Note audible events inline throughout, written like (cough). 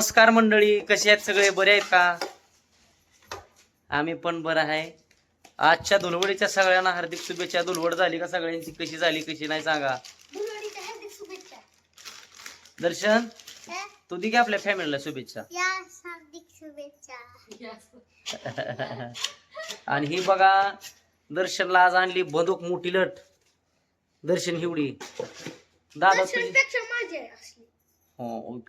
नमस्कार मंडळी कसे आहेत सगळे? बरे आहेत का? आम्ही पण बरं आहे. आजच्या धुलवडीच्या सगळ्यांना हार्दिक शुभेच्छा. धुलवड झाली का सगळ्यांची? कशी झाली कशी नाही सांगा. दर्शन तू दे की आपल्या फॅमिलीला शुभेच्छा. (laughs) आणि ही बघा दर्शनला आज आणली बंदूक मोठी लट. दर्शन हिवडी. दादा हो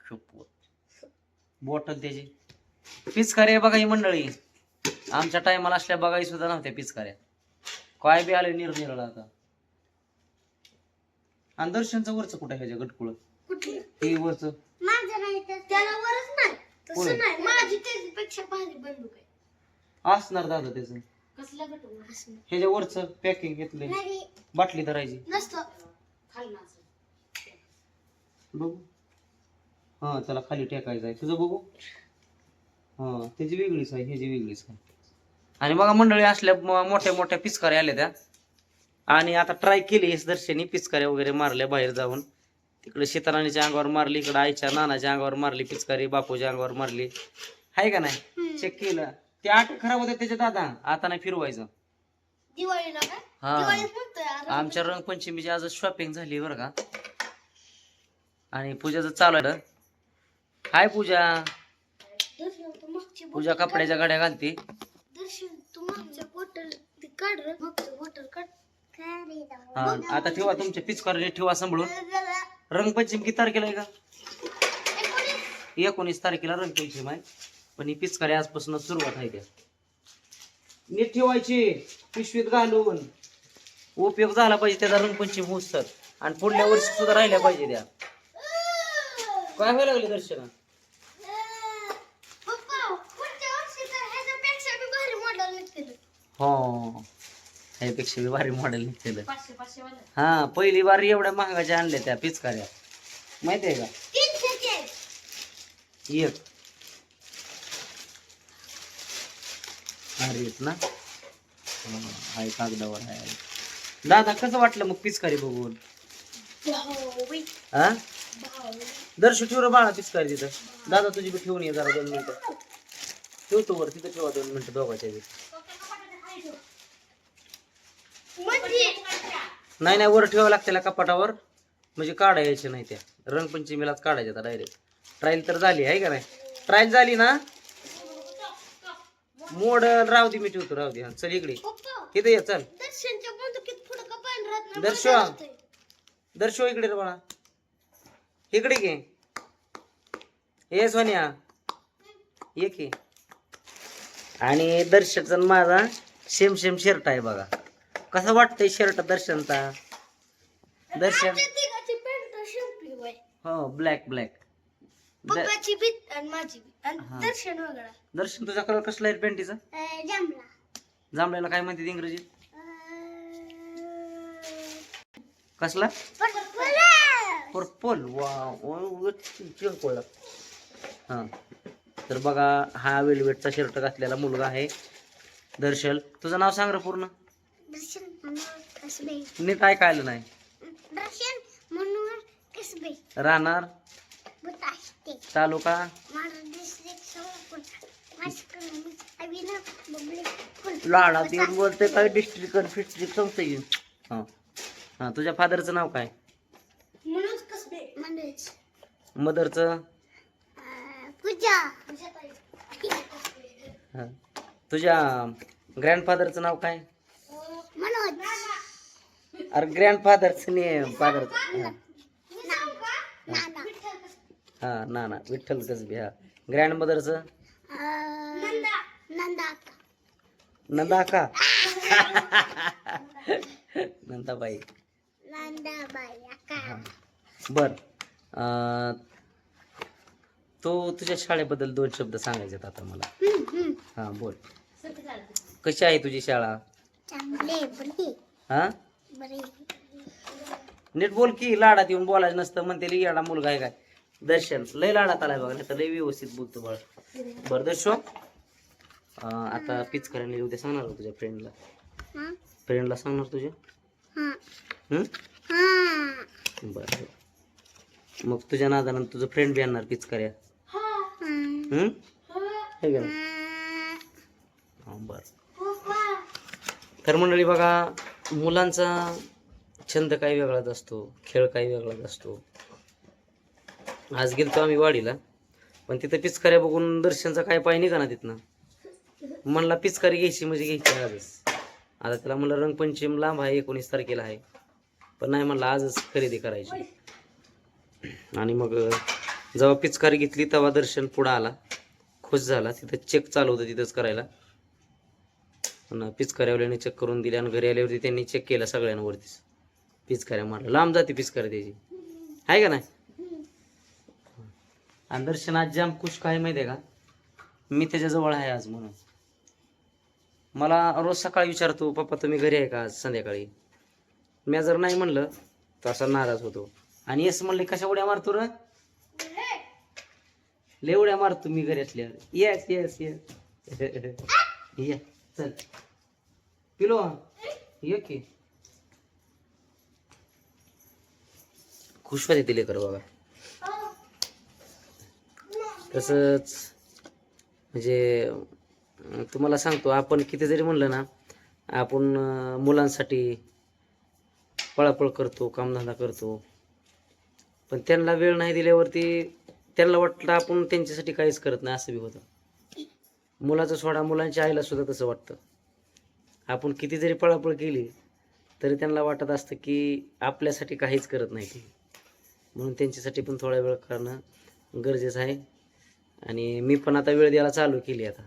बॉटल त्याची. पिचकारे बघा ही मंडळी. आमच्या टायमाला असल्या बघाई सुद्धा नव्हत्या पिचकाऱ्या काय बी आले निरनिराळा आता. आणि दर्शनचं वरचं कुठं ह्याच्या गटकुळ? हे वरचं. माझं नाही तर त्याला वरच नाही. होय. तसं नाही. माझी त्याच्यापेक्षा भारी बंदूक आहे. असणार दादा त्याचं. कसला गटू असं ह्याच्या वरचं पॅकिंग घेतलंय. नाही. बाटली धरायची. नसतं. बघू. हा त्याला खाली टेकायचं आहे. तुझं बघू? हा त्याची वेगळीच आहे ह्याची वेगळीच आहे. आणि बघा मंडळी असल्या मोठ्या मोठ्या पिचकाऱ्या आल्या त्या. आणि आता ट्राय केली हेच दर्शनी पिचकाऱ्या वगैरे मारल्या बाहेर जाऊन. तिकडे शीतराणीच्या अंगावर मारली इकडे आईच्या नानाच्या अंगावर मारली पिचकारी बापूच्या अंगावर मारली. आहे का नाही? चेक केलं. ते आठ खराब होते त्याच्या दादा आता नाही फिरवायचं. हा. आमच्या रंगपंचमीची आज शॉपिंग झाली बरं का. आणि पूजाचं चालू आहे हाय पूजा. दर्शन तू मागची पूजा कपड्याच्या गाड्या घालते. काढ. दर्शन तू मागच्या बॉटल ती काढ रे मागचं बॉटल काढ. हा आता ठेवा तुमच्या पिचकारीने ठेवा सांभाळून. रंगपंचमी किती तारखेला आहे का? एकोणीस तारखेला रंगपंचमी आहे. पण ही पिचकारी आजपासून सुरुवात आहे त्या. नीट ठेवायची पिशवीत घालून. उपयोग झाला पाहिजे त्याचा रंगपंचमी उत्सव आणि पुढल्या वर्षी सुद्धा राहिल्या पाहिजे त्या. काय व्हायला लागले दर्शना? पप्पा पुढच्या वर्षी तर ह्याच्यापेक्षा बी भारी मॉडेल निघतील. हो. ह्यापेक्षा बी भारी मॉडेल निघतेलं. हा पहिली बार एवढ्या महागाच्या आणल्या त्या पिचकाऱ्या. माहितीये का? तीनशेचे आहेत. एक. अरे ना. हा, हाय कागदावर आहे दादा कसं वाटलं मग पिचकारी बघून? हा भाऊ दर्श ठेव बाळा पिचकारी तिथं. दादा तुझी बी ठेवून ये जरा दोन मिनिटं. ठेवतो वर तिथं ठेवा दोन मिनिटं दोघाच्या बी. म्हणजे? नाही नाही वर ठेवावं लागतं त्याला कपाटावर. म्हणजे काढा यायचे नाही त्या. रंगपंचमीलाच काढायच्या डायरेक्ट ट्रायल तर झाली आहे का नाही? ट्रायल झाली ना? मोड राहू दे मी ठेवतो राहू दे. हा, चल इकडे. इथे ये चल. दर्शनच्या बंदुकीत पुढं का पाणी राहत नाही दर्शन. बंद असतंय. दर्शो इकडे रे बाळा. इकडे घे. ये सोन्या. ये की. आणि दर्शकचा माझा सेम सेम शर्ट आहे बघा. कसं वाटतंय शर्ट दर्शनचा? दर्शन हो ब्लॅक ब्लॅक पप्पाची आणि माझी हा. दर्शन तुझा कलर कसला आहे पॅन्टीचा जांभला जांभळ्याला काय म्हणते इंग्रजीत? कसला? पर्पल वा हां. तर बघा हा वेलवेटचा शर्ट घातलेला मुलगा आहे दर्शल. तुझं नाव सांग रे पूर्ण. कसबे. नीट ऐकायला नाही? दर्शन मनोहर कसबे. राहणार? तालुका? डिस्ट्रिक्ट लाडा देऊन बोलते काय डिस्ट्रिक्ट फिस्ट्रिक्ट सांगते हां. हां तुझ्या फादरचं नाव काय? मदरचं? हां. तुझ्या ग्रँडफादरचं नाव काय? मनोज. अरे ग्रँडफादरचं ने फादरचं हां. नाना. हा ना ना विठ्ठल कसबी हा. ग्रँड मदरचं नंदा. का नंदाबाई. बर. तो तुझ्या शाळेबद्दल दोन शब्द सांगायचे आता मला. हा बोल. कशी आहे तुझी शाळा? चांगले बरे हा? बरे नीट बोल की लाडात येऊन बोलायचं नसतं म्हणते येडा मुलगा आहे काय? दर्शन. लय लाडात आलाय बघा नाही तर लय व्यवस्थित बोलतो बळ. बर दर्शो. आता पिच करायला उद्या सांगणार तुझ्या फ्रेंडला फ्रेंडला सांगणार तुझ्या? बरं. मग तुझ्या नादानं तुझं फ्रेंड बी आणणार पिचकाऱ्या हा. हम्म हे. का बरं. तर मंडळी बघा मुलांचा छंद काही वेगळाच असतो खेळ काही वेगळाच असतो. आज गेलतो आम्ही वाडीला पण तिथं पिचकाऱ्या बघून दर्शनचा काय पाय निघा ना तिथनं. म्हणला पिचकारी घ्यायची म्हणजे घ्यायची आजच. आता त्याला म्हणलं रंगपंचम लांब आहे एकोणीस तारखेला आहे. पण नाही म्हणलं आजच खरेदी करायची. आणि मग जेव्हा पिचकारी घेतली तेव्हा दर्शन पुढं आला. खुश झाला. तिथं चेक चालू होतं तिथंच करायला. पण पिचकाऱ्यावाल्याने चेक करून दिली आणि घरी आल्यावरती त्यांनी चेक केलं सगळ्यांवरतीच. पिचकाऱ्या मारल्या लांब जाते पिचकाऱ्या त्याची. आहे का नाही? आणि दर्शन आज जाम खुश काय माहिती आहे का? मी त्याच्याजवळ आहे आज म्हणून. मला रोज सकाळी विचारतो पप्पा तुम्ही घरी आहे का आज संध्याकाळी? मी जर नाही म्हणलं तर असा नाराज होतो. आणि येस म्हणले कशा उड्या मारतो र? लय उड्या मारतो मी घरी असल्यावर. येस येस येस ये चल. पिलो ये की. खुश होते ते लेकर बघा तसंच म्हणजे तुम्हाला सांगतो आपण किती जरी म्हणलं ना आपण मुलांसाठी पळापळ करतो कामधंदा करतो. पण त्यांना वेळ नाही दिल्यावरती त्यांना वाटलं आपण त्यांच्यासाठी काहीच करत नाही असं बी होतं. मुलाचं सोडा मुलांच्या आईला सुद्धा तसं वाटतं. आपण किती जरी पळापळ केली तरी त्यांना वाटत असतं की आपल्यासाठी काहीच करत नाही ते. म्हणून त्यांच्यासाठी पण थोडा वेळ करणं गरजेचं आहे. आणि मी पण आता वेळ द्यायला चालू केली आता.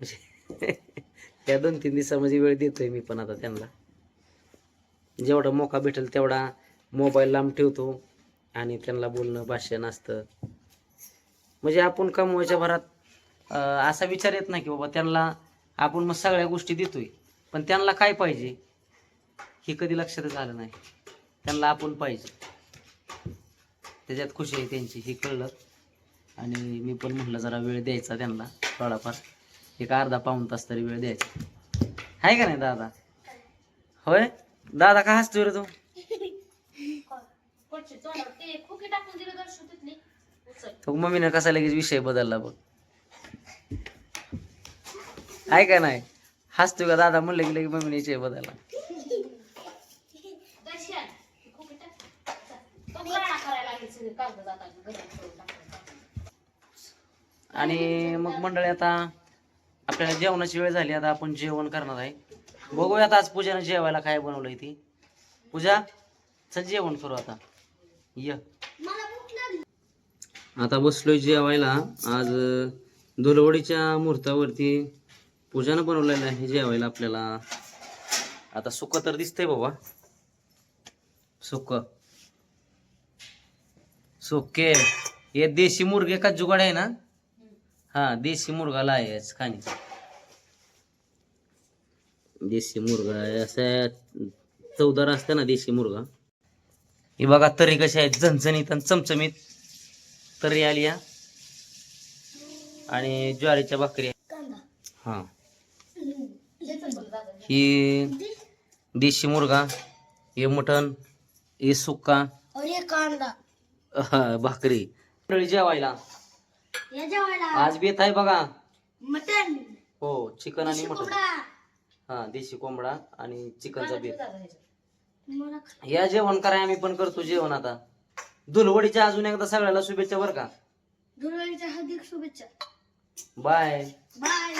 म्हणजे (laughs) या दोन तीन दिवसामध्ये वेळ देतोय मी पण आता त्यांना. जेवढा मोका भेटेल तेवढा मोबाईल लांब ठेवतो आणि त्यांना बोलणं भाषण असतं. म्हणजे आपण कमवायच्या भरात असा विचार येत नाही की बाबा त्यांना आपण मग सगळ्या गोष्टी देतोय. पण त्यांना काय पाहिजे हे कधी लक्षातच झालं नाही. त्यांना आपण पाहिजे. त्याच्यात खुशी आहे त्यांची हे कळलं. आणि मी पण म्हटलं जरा वेळ द्यायचा त्यांना थोडाफार. एक अर्धा पाऊण तास तरी वेळ द्यायचा. आहे का नाही दादा? होय? दादा का हसतोय रे तू? तो मम्मीने कसा लगेच विषय बदलला बघ. आहे का नाही? हसतोय का दादा म्हणलं की लगेच मम्मीने विषय बदलला. आणि मग मंडळी आता आपल्याला जेवणाची वेळ झाली आता आपण जेवण करणार आहे. बघूया आता आज पूजाने जेवायला काय बनवलंय ती. पूजा चल जेवण करू आता. ये. आता बसलोय जेवायला. आज धुलवडीच्या मुहूर्तावरती पूजानं बनवलेलं आहे जेवायला आपल्याला. आता सुक तर दिसतंय बाबा. सुक. सुके. हे देशी मुर्गे का जुगाड आहे ना? हा देशी मुर्गाला आहे खाणी. देशी मुर्गा असं चवदार असतं ना देशी मुर्गा. हे बघा तरी कशी आहेत. झणझणीत आणि चमचमीत. तरी आली या आणि ज्वारीच्या भाकरी हा. ही देशी मुर्गा हे मटण हे सुक्का. हा, भाकरी. मंडळी जेवायला. आज बेत आहे बघा. मटन हो चिकन आणि मटण. हा देशी कोंबडा आणि चिकनचा बेत. या जेवण कराय आम्ही पण करतो जेवण आता. धुलवडीच्या अजून एकदा सगळ्याला शुभेच्छा बरं का. धुळवडीच्या हार्दिक शुभेच्छा. बाय. बाय.